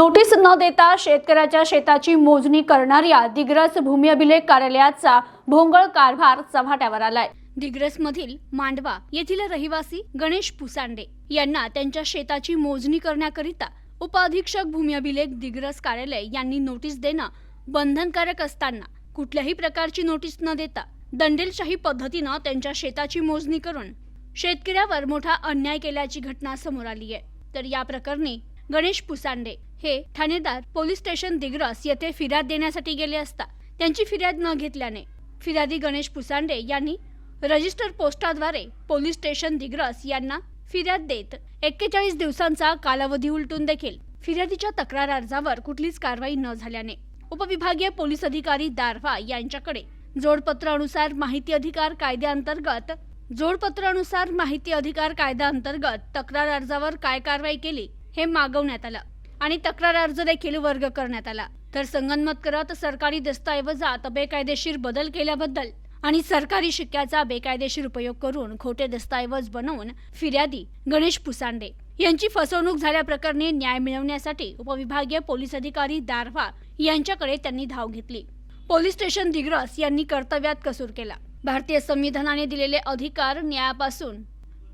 Notice न देता शेतकऱ्याच्या शेताची मोजणी करणाऱ्या दिग्रस भूमी अभिलेख कार्यालयाचा भोंगळ कारभार चव्हाट्यावर आलाय. दिग्रसमधील मांडवा येथील रहिवासी गणेश पुसांडे यांना त्यांच्या शेताची मोजणी करण्याकरिता उपअधीक्षक भूमी अभिलेख दिग्रस कार्यालय यांनी नोटीस देणं बंधनकारक असताना कुठल्याही प्रकारची नोटीस न देता दंडेलशाही पद्धतीनं त्यांच्या शेताची मोजणी करून शेतकऱ्यावर मोठा अन्याय केल्याची घटना समोर आली आहे तर या प्रकरणी गणेश पुसांडे हे ठाणेदार पोलीस स्टेशन दिग्रस येथे फिर्याद देण्यासाठी गेले असता त्यांची फिर्याद न घेतल्याने फिर्यादी गणेश पुसांडे यांनी रजिस्टर पोस्टाद्वारे पोलीस स्टेशन दिग्रस यांना फिर्याद देत एक्केचाळीस दिवसांचा कालावधी उलटून देखील फिर्यादीच्या तक्रार अर्जावर कुठलीच कारवाई न झाल्याने उपविभागीय पोलीस अधिकारी दारवा यांच्याकडे जोडपत्रानुसार माहिती अधिकार कायद्याअंतर्गत जोडपत्रानुसार माहिती अधिकार कायद्याअंतर्गत तक्रार अर्जावर काय कारवाई केली हे मागवण्यात आलं. आणि तक्रार अर्ज देखील वर्ग करण्यात आला. तर संगनमत सरकारी दस्तऐवजात बेकायदेशीर बदल केल्याबद्दल. आणि सरकारी शिक्क्याचा बेकायदेशीर उपयोग करून खोटे दस्तऐवज बनवून फिर्यादी गणेश पुसांडे यांची फसवणूक झाल्याप्रकरणी न्याय मिळवण्यासाठी उपविभागीय पोलीस अधिकारी दारव्हा यांच्याकडे त्यांनी धाव घेतली. पोलीस स्टेशन दिग्रस यांनी कर्तव्यात कसूर केला. भारतीय संविधानाने दिलेले अधिकार न्यायापासून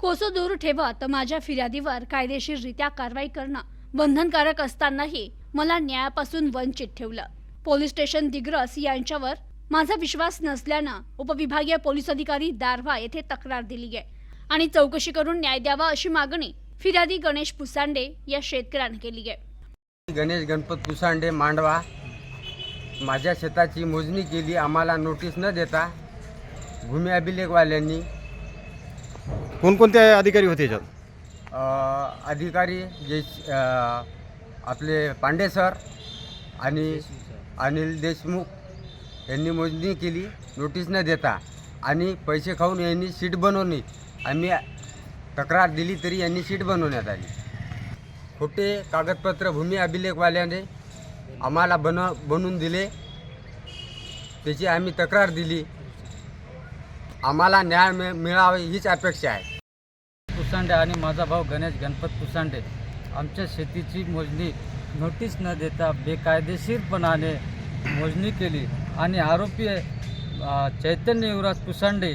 कोसो दूर ठेवत माझ्या फिर्यादीवर कायदेशीररित्या कारवाई करणं बंधनकारक असतानाही मला न्यायापासून वंचित ठेवलं. पोलीस स्टेशन दिग्रस यांच्यावर माझा विश्वास नसल्यानं उपविभागीय पोलीस अधिकारी दारव्हा येथे तक्रार दिली आहे आणि चौकशी करून न्याय द्यावा अशी मागणी फिर्यादी गणेश पुसांडे या शेतकऱ्यानं केली आहे. गणेश गणपत पुसांडे मांडवा. माझ्या शेताची मोजणी केली आम्हाला नोटीस न देता भूमी अभिलेखवाल्यांनी. कोणकोणते अधिकारी होते याच्यात? अधिकारी जे आपले पांडे सर आणि अनिल देशमुख यांनी मोजणी केली नोटीस न देता. आणि पैसे खाऊन यांनी शीट बनवली. आम्ही तक्रार दिली तरी यांनी शीट बनवण्यात आली. खोटे कागदपत्र भूमी अभिलेखवाल्याने आम्हाला बन बनवून दिले. त्याची आम्ही तक्रार दिली. आम्हाला न्याय मिळ मिळावे हीच अपेक्षा आहे. पुसांडे आणि माझा भाऊ गणेश गणपत पुसांडे आमच्या शेतीची मोजणी नोटीस न देता बेकायदेशीरपणाने मोजणी केली आणि आरोपी चैतन्य युवराज पुसांडे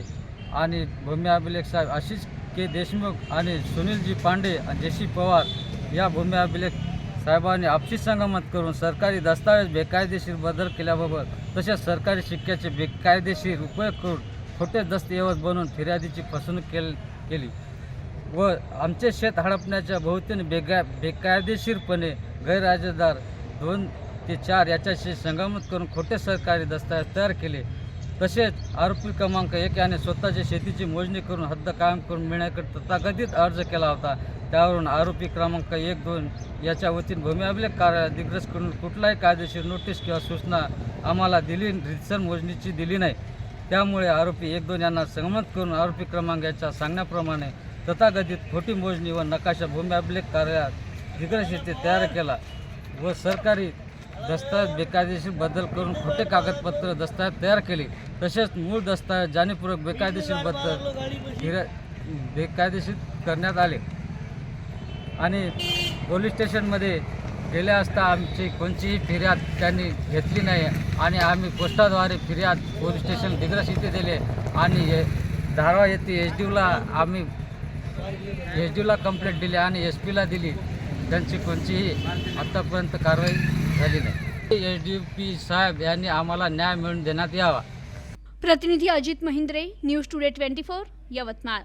आणि भूमी अभिलेख साहेब आशिष के देशमुख आणि सुनीलजी पांडे आणि जेशी पवार या भूमी अभिलेख साहेबांनी आपसी संगमत करून सरकारी दस्तावेज बेकायदेशीर बदल केल्याबाबत तसेच सरकारी शिक्क्याचे बेकायदेशीर उपयोग करून खोटे दस्तऐवज बनवून फिर्यादीची फसवणूक केल केली. व आमचे शेत हडपण्याच्या बहुतेन बेगा बेकायदेशीरपणे गैरराजेदार दोन ते चार याच्याशी संगमत करून खोटे सरकारी दस्तऐवज तयार केले. तसेच आरोपी क्रमांक एक याने स्वतःच्या शेतीची मोजणी करून हद्द कायम करून मिळण्याकडे तथाकथित अर्ज केला होता. त्यावरून आरोपी क्रमांक एक दोन याच्या वतीने भूमी अभिलेख कार्यालय दिग्रस करून कुठलाही कायदेशीर नोटीस किंवा सूचना आम्हाला दिली रितसर मोजणीची दिली नाही. त्यामुळे आरोपी एक दोन यांना संगमत करून आरोपी क्रमांक याच्या सांगण्याप्रमाणे तथाकथित खोटी मोजणी व नकाशा भूमी अभिलेख कार्यालयात तयार केला व सरकारी दस्तावेज बेकायदेशीर बदल करून खोटे कागदपत्र दस्तावेज तयार केले. तसेच मूळ दस्तावेज जाणीवपूर्वक बेकायदेशीरबद्दल बेकायदेशीर करण्यात आले. आणि पोलीस स्टेशनमध्ये गेले असता आमची कोणतीही फिर्याद त्यांनी घेतली नाही आणि आम्ही पोस्टाद्वारे फिर्याद पोलीस स्टेशन दिग्रस इथे दिले. आणि धारवा येथे एच डी यूला आम्ही एस डी कंप्लेंट दिली आणि एस पीला दिली. त्यांची कोणतीही आत्तापर्यंत कारवाई झाली नाही. एस डी पी साहेब यांनी आम्हाला न्याय मिळवून देण्यात यावा. प्रतिनिधी Ajit Mahindre news today twenty four Yavatmal.